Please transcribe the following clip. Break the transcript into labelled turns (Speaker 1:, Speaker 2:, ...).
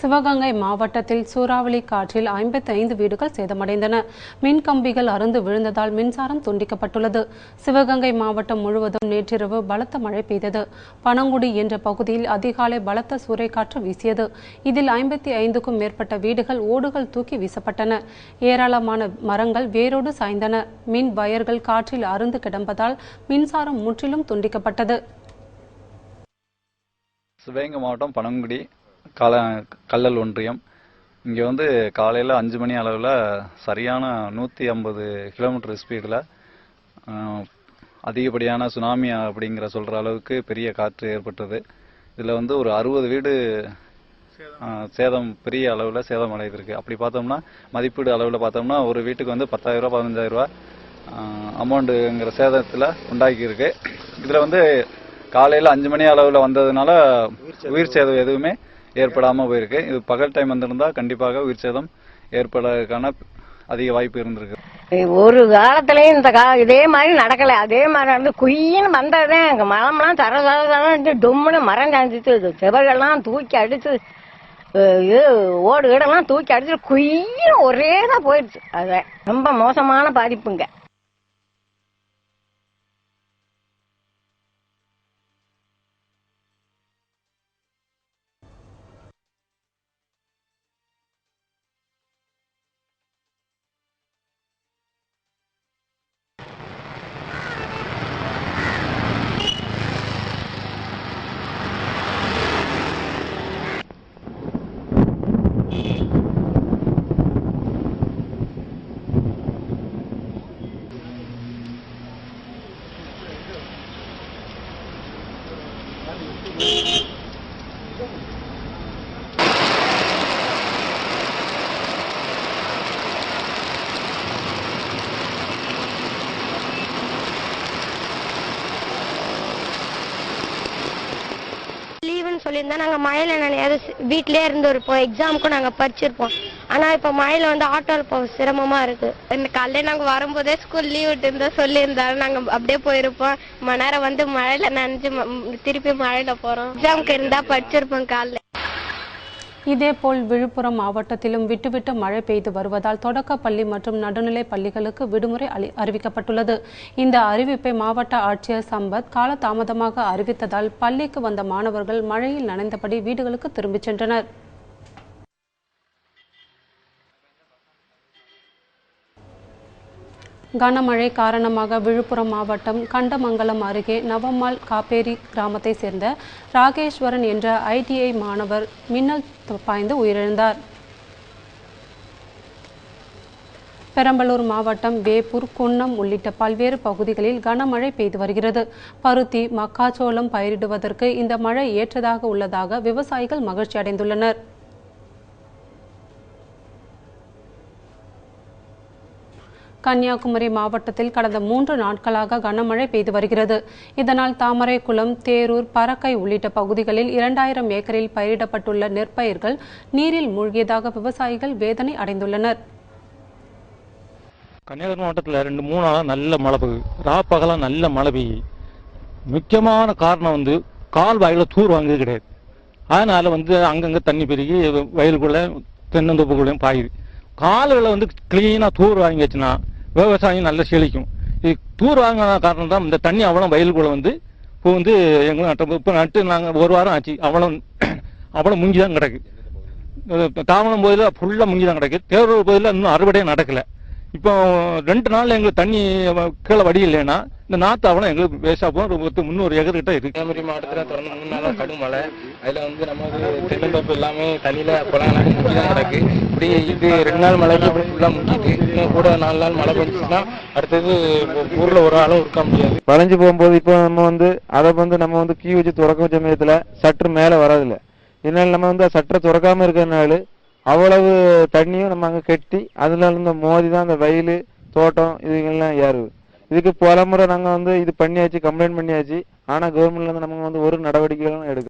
Speaker 1: சிவகங்கை மாவட்டத்தில் சூறாவளி காற்றில் ஐம்பத்தி ஐந்து வீடுகள் சேதமடைந்தன. மின் கம்பிகள் அறுந்து விழுந்ததால் மின்சாரம் துண்டிக்கப்பட்டுள்ளது. சிவகங்கை மாவட்டம் முழுவதும் நேற்றிரவு பலத்த மழை பெய்தது. பனங்குடி என்ற பகுதியில் அதிகாலை பலத்த சூறைக்காற்று வீசியது. இதில் ஐம்பத்தி ஐந்துக்கும் மேற்பட்ட வீடுகள் ஓடுகள் தூக்கி வீசப்பட்டன. ஏராளமான மரங்கள் வேரோடு சாய்ந்தன. மின் வயர்கள் காற்றில் அறுந்து கிடப்பதால் மின்சாரம் முற்றிலும் துண்டிக்கப்பட்டது.
Speaker 2: சிவகங்கை மாவட்டம் பனங்குடி கால கல்லல் ஒன்றியம். இங்கே வந்து காலையில் அஞ்சு மணி அளவில் சரியான நூற்றி ஐம்பது கிலோமீட்டர் ஸ்பீடில் அதிகப்படியான சுனாமி அப்படிங்கிற சொல்கிற அளவுக்கு பெரிய காற்று ஏற்பட்டது. இதில் வந்து ஒரு அறுபது வீடு சேதம். பெரிய அளவில் சேதம் அடைந்திருக்கு. அப்படி பார்த்தோம்னா மதிப்பீடு அளவில் பார்த்தோம்னா ஒரு வீட்டுக்கு வந்து பத்தாயிரம் ரூபா பதினஞ்சாயிரம் ரூபா அமௌண்ட்டுங்கிற சேதத்தில் உண்டாக்கியிருக்கு. இதில் வந்து காலையில் அஞ்சு மணி அளவில் வந்ததுனால உயிர் சேதம் எதுவுமே ஏற்படாமல் போயிருக்கு. இது பகல் டைம் வந்திருந்தா கண்டிப்பாக உயிர் சேதம் ஏற்படுறதுக்கான அதிக வாய்ப்பு இருந்திருக்கு.
Speaker 3: ஒரு காலத்திலயும் இந்த கா இதே மாதிரி நடக்கல. அதே மாதிரி வந்து குயின்னு வந்ததே எங்க மரம்லாம் தர தர டொம்முன்னு மரம் சாஞ்சிச்சு செவகெல்லாம் தூக்கி அடிச்சு இது ஓடு வீடெல்லாம் தூக்கி அடிச்சு குயின்னு ஒரே தான் போயிடுச்சு அதை ரொம்ப மோசமான பாதிப்புங்க.
Speaker 4: லீவுன்னு சொல்லியிருந்தா நாங்கள் மழையில் நினையாது. வீட்டிலே இருந்து இருப்போம் எக்ஸாமுக்கும் நாங்கள் படிச்சிருப்போம். ஆனால் இப்போ மழையில் வந்து ஆட்டோவில் போக சிரமமாக இருக்குது இந்த காலையில நாங்கள் வரும்போதே ஸ்கூல் லீவ் விட்டு சொல்லியிருந்தாலும் நாங்கள் அப்படியே போயிருப்போம். மணி நேரம் வந்து மழையில் நனைஞ்சு திருப்பி மழையில் போகிறோம் எக்ஸாமுக்கு இருந்தால் படிச்சிருப்போம் காலைல
Speaker 1: இதேபோல் விழுப்புரம் மாவட்டத்திலும் விட்டுவிட்டு மழை பெய்து வருவதால் தொடக்கப்பள்ளி மற்றும் நடுநிலை பள்ளிகளுக்கு விடுமுறை அறிவிக்கப்பட்டுள்ளது. இந்த அறிவிப்பை மாவட்ட ஆட்சியர் சம்பத் காலதாமதமாக அறிவித்ததால் பள்ளிக்கு வந்த மாணவர்கள் மழையில் நனைந்தபடி வீடுகளுக்கு திரும்பிச் சென்றனர். கனமழை காரணமாக விழுப்புரம் மாவட்டம் கண்டமங்கலம் அருகே நவம்மாள் காப்பேரி கிராமத்தை சேர்ந்த ராகேஸ்வரன் என்ற ஐடிஐ மாணவர் மின்னல் பாய்ந்து உயிரிழந்தார். பெரம்பலூர் மாவட்டம் வேப்பூர் குன்னம் உள்ளிட்ட பல்வேறு பகுதிகளில் கனமழை பெய்து வருகிறது. பருத்தி மக்காச்சோளம் பயிரிடுவதற்கு இந்த மழை ஏற்றதாக உள்ளதாக விவசாயிகள் மகிழ்ச்சி அடைந்துள்ளனர் கன்னியாகுமரி மாவட்டத்தில் கடந்த மூன்று நாட்களாக கனமழை பெய்து வருகிறது. இதனால் தாமரைக்குளம் தேரூர் பறக்கை உள்ளிட்ட பகுதிகளில் இரண்டாயிரம் ஏக்கரில் பயிரிடப்பட்டுள்ள நெற்பயிர்கள் நீரில் மூழ்கியதாக விவசாயிகள் வேதனை அடைந்துள்ளனர்.
Speaker 5: கன்னியாகுமரி மாவட்டத்தில் ரெண்டு மூணு நாளாக நல்ல மழை பெய்யுது. ராப்பகலாம் நல்ல மழை பெய்யுது முக்கியமான காரணம் வந்து கால் வாயில தூர் வாங்குறது கிடையாது. அதனால வந்து அங்கங்க தண்ணி பெருகி வயலுக்குள்ள தென்னந்தோப்புக்குள்ளேயும் பாயுது. கால்களை வந்து கிளீனாக தூர் வாங்கிச்சுன்னா விவசாயம் நல்லா செழிக்கும். இது தூர் வாங்கின காரணம் தான் இந்த தண்ணி அவ்வளோ வயலுக்குள்ள வந்து இப்போ வந்து எங்களும் நட்ட இப்போ நட்டு நாங்கள் ஒரு வாரம் ஆச்சு. அவ்வளோ அவ்வளோ முங்கி தான் கிடக்கு தாமணம் போதில் ஃபுல்லாக முங்கி தான் கிடக்கு. தேர்வு போதில் இன்னும் அறுவடையே நடக்கலை. இப்போ ரெண்டு நாள்ல எங்களுக்கு தண்ணி கீழே வடி இல்லைன்னா இந்த நாத்து அவலம் எங்களுக்கு வேஸ்டா போகும். ஒரு பத்து முந்நூறு ஏக்கர் கிட்ட இருக்கு.
Speaker 6: கன்னியாகுமரி மாவட்டத்தில் தொடர்ந்து மூணு நாளாக கடும் மழை. அதில் வந்து நம்ம தென்னந்தோப்பு எல்லாமே தண்ணியில் குளம்லாம் முங்கி தான் கிடக்கு. இப்படி இது ரெண்டு நாள் மழைக்கு இப்படி ஃபுல்லாக முங்கிட்டு இன்னும் கூட நாலு நாள் மழை பெஞ்சிச்சுன்னா அடுத்தது ஊரில் ஒரு ஆளும் இருக்க முடியாது.
Speaker 7: வளைஞ்சு போகும்போது இப்போ நம்ம வந்து அதை வந்து நம்ம வந்து கீ வச்சு துறக்கும் சமயத்துல சற்று மேலே வராதில்ல. இதனால நம்ம வந்து சற்றை துறக்காம இருக்கிறதுனால அவ்வளவு தண்ணியும் நம்ம அங்கே கட்டி அதில் இருந்த மோதி தான் அந்த வயல் தோட்டம் இதுகள்லாம் ஏறுது. இதுக்கு பல முறை நாங்கள் வந்து இது பண்ணியாச்சு கம்ப்ளைண்ட் பண்ணியாச்சு. ஆனால் கவர்மெண்ட்லேருந்து நம்ம நமக்கு வந்து ஒரு நடவடிக்கைகளும் எடுக்க